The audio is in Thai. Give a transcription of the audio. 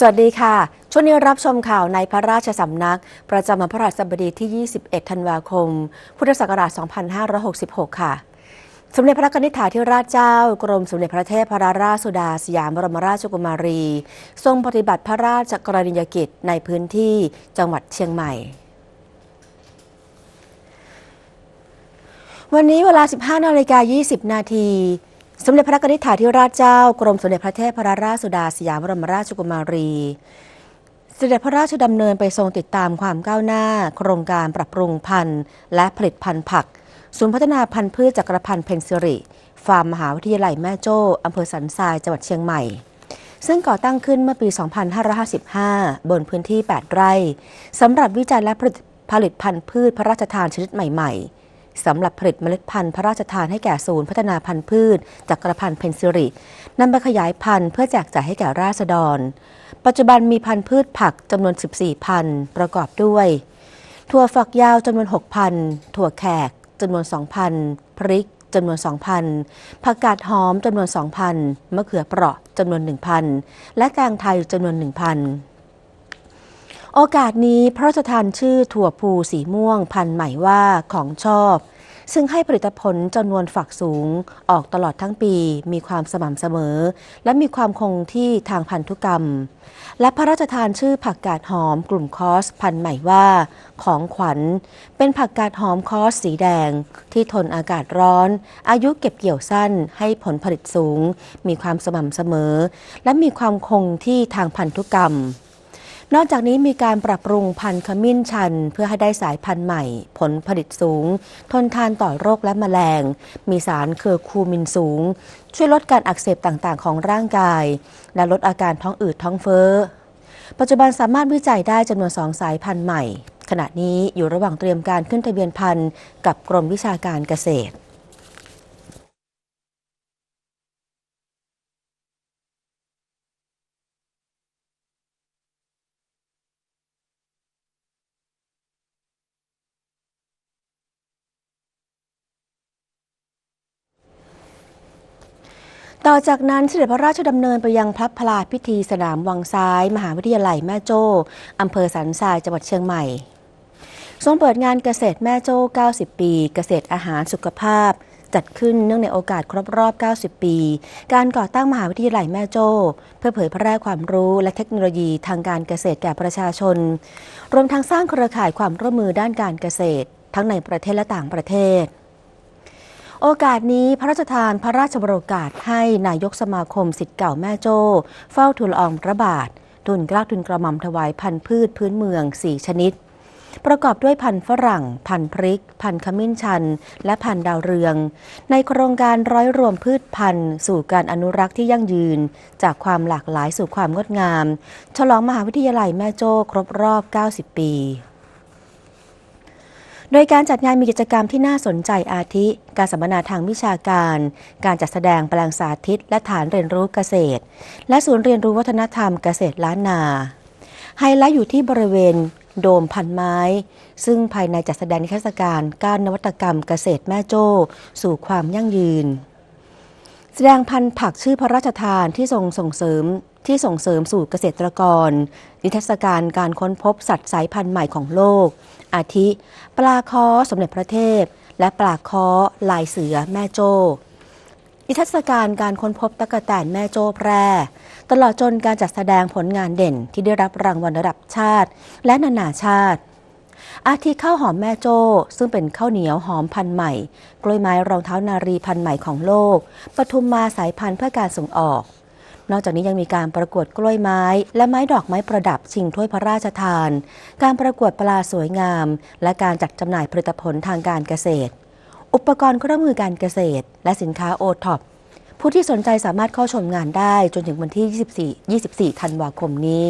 สวัสดีค่ะ ช่วงนี้รับชมข่าวในพระราชสำนัก ประจำวันพระราชบดีที่ 21 ธันวาคม พุทธศักราช 2566 ค่ะ สมเด็จพระนิษฐาธิราชเจ้า กรมสมเด็จพระเทพพระราชสุดาสยามบรมราชกุมารี ทรงปฏิบัติพระราชกรณียกิจในพื้นที่จังหวัดเชียงใหม่วันนี้เวลา 15นาฬิกา20 นาที สมเด็จพระกนิษฐาธิราชเจ้ากรมสมเด็จพระเทพพรราชสุดาสยามบรมราชกุมารีเสด็จพระราชดำเนินไปทรงติดตามความก้าวหน้า โครงการปรับปรุงพันธุ์ และผลิตพันธุ์ผักศูนย์พัฒนาพันธุ์พืชจักรพันธ์เพนซิริฟาร์มมหาวิทยาลัยแม่โจ้อำเภอสันทรายจังหวัดเชียงใหม่ ซึ่งก่อตั้งขึ้นเมื่อปี 2555 บนพื้นที่ 8 ไร่สำหรับวิจัยและผลิตผลิตพันธุ์พืชพระราชทานชนิดใหม่ ๆ สำหรับผลิตเมล็ดพันธุ์พระราชทานให้แก่ศูนย์พัฒนาพันธุ์พืชจักรพันธ์เพนซิรินำไปขยายพันธุ์เพื่อแจกจ่ายให้แก่ราษฎร ปัจจุบันมีพันธุ์พืชผักจำนวน 14 พันธุ์ประกอบด้วย ถั่วฝักยาวจำนวน6,000ถั่วแขกจำนวน2,000พริกจำนวน 2,000ผักกาดหอมจำนวน 2,000มะเขือเปราะจำนวน 1,000 และแตงไทยจำนวน 1,000 โอกาสนี้พระราชทานชื่อถั่วภูสีม่วงพันธุ์ใหม่ว่าของชอบ ซึ่งให้ผลิตผลจำนวนฝักสูงออกตลอดทั้งปีมีความสม่ำเสมอ และมีความคงที่ทางพันธุกรรม และพระราชทานชื่อผักกาดหอมกลุ่มคอสพันธุ์ใหม่ว่า ของขวัญ เป็นผักกาดหอมคอสสีแดง ที่ทนอากาศร้อน อายุเก็บเกี่ยวสั้นให้ผลผลิตสูง มีความสม่ำเสมอ และมีความคงที่ทางพันธุกรรม นอกจากนี้มีการปรับปรุงพันธุ์ขมิ้นชัน เพื่อให้ได้สายพันธุ์ใหม่ ผลผลิตสูง ทนทานต่อโรคและแมลง มีสารเคอร์คูมินสูง ช่วยลดการอักเสบต่างๆ ของร่างกาย และลดอาการท้องอืดท้องเฟ้อ ปัจจุบันสามารถวิจัยได้จำนวนสองสายพันธุ์ใหม่ ขณะนี้อยู่ระหว่างเตรียมการขึ้นทะเบียนพันธุ์กับกรมวิชาการเกษตร ต่อจากนั้นเสด็จพระราชดำเนินไปยังพระพลาพิธีสนามวังซ้าย มหาวิทยาลัยแม่โจ้อำเภอสันทรายจังหวัดเชียงใหม่ ทรงเปิดงานเกษตรแม่โจ้ 90 ปี เกษตรอาหารสุขภาพ จัดขึ้นเนื่องในโอกาสครบรอบ 90 ปี การก่อตั้งมหาวิทยาลัยแม่โจ้ เพื่อเผยแพร่ความรู้และเทคโนโลยีทางการเกษตรแก่ประชาชน รวมทั้งสร้างเครือข่ายความร่วมมือด้านการเกษตร ทั้งในประเทศและต่างประเทศ โอกาสนี้พระราชทานพระราชบรโอกาสให้นายกสมาคมสิทธิ์เก่าแม่โจ้ เฝ้าทูลอองพระบาท ทุนกล้าทุนกระหม่อมถวายพันธุ์พืชพื้นเมือง 4 ชนิด ประกอบด้วยพันธุ์ฝรั่ง พันธุ์พริก พันธุ์ขมิ้นชัน และพันธุ์ดาวเรือง ในโครงการร้อยรวมพืชพันธุ์ สู่การอนุรักษ์ที่ยั่งยืน จากความหลากหลายสู่ความงดงาม ฉลองมหาวิทยาลัยแม่โจ้ครบรอบ 90 ปี โดยการจัดงานมีกิจกรรมที่น่าสนใจอาทิ การสัมมนาทางวิชาการ การจัดแสดงแปลงสาธิต และฐานเรียนรู้เกษตร และศูนย์เรียนรู้วัฒนธรรมเกษตรล้านนา ไฮไลท์อยู่ที่บริเวณโดมพันไม้ ซึ่งภายในจัดแสดงนิทรรศการการนวัตกรรมเกษตรแม่โจ้ สู่ความยั่งยืน แสดงพันธุ์ผักชื่อพระราชทานที่ทรงส่งเสริมที่ส่งเสริมสู่เกษตรกร นิทรรศการการค้นพบสัตว์สายพันธุ์ใหม่ของโลก อาทิ ปลาคอสมเด็จพระเทพ และปลาคอลายเสือแม่โจ้นิทรรศการการค้นพบตะกแตนแม่โจ้แพร่ ตลอดจนการจัดแสดงผลงานเด่นที่ได้รับรางวัลระดับชาติ และนานาชาติ อาทิข้าวหอมแม่โจ้ซึ่งเป็นข้าวเหนียวหอมพันธุ์ใหม่ กล้วยไม้รองเท้านารีพันธุ์ใหม่ของโลก ปทุมมาสายพันธุ์เพื่อการส่งออก นอกจากนี้ยังมีการประกวดกล้วยไม้ และไม้ดอกไม้ประดับชิงถ้วยพระราชทาน การประกวดปลาสวยงาม และการจัดจำหน่ายผลิตผลทางการเกษตร อุปกรณ์เครื่องมือการเกษตร และสินค้าโอท็อปผู้ที่สนใจสามารถเข้าชมงานได้จนถึงวันที่ 24 24 ธันวาคมนี้